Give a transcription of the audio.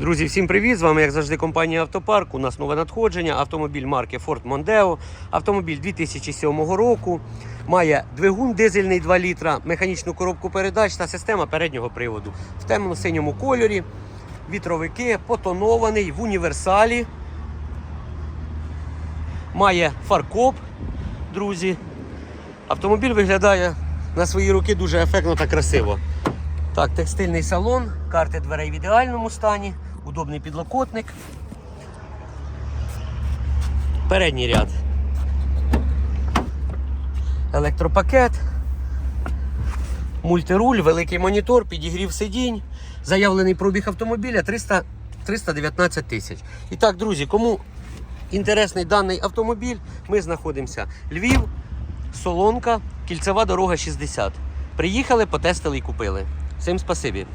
Друзі, всім привіт! З вами, як завжди, компанія Автопарк. У нас нове надходження. Автомобіль марки Ford Mondeo. Автомобіль 2007 року. Має двигун дизельний 2 літра, механічну коробку передач та система переднього приводу. В темно-синьому кольорі. Вітровики, потонований в універсалі. Має фаркоп, друзі. Автомобіль виглядає на свої руки дуже ефектно та красиво. Так, текстильний салон, карти дверей в ідеальному стані, удобний підлокотник. Передній ряд. Електропакет. Мультируль, великий монітор, підігрів сидінь. Заявлений пробіг автомобіля 300, 319 тисяч. І так, друзі, кому інтересний даний автомобіль, ми знаходимося Львів, Солонка, кільцева дорога 60. Приїхали, потестили і купили. Всім спасибі.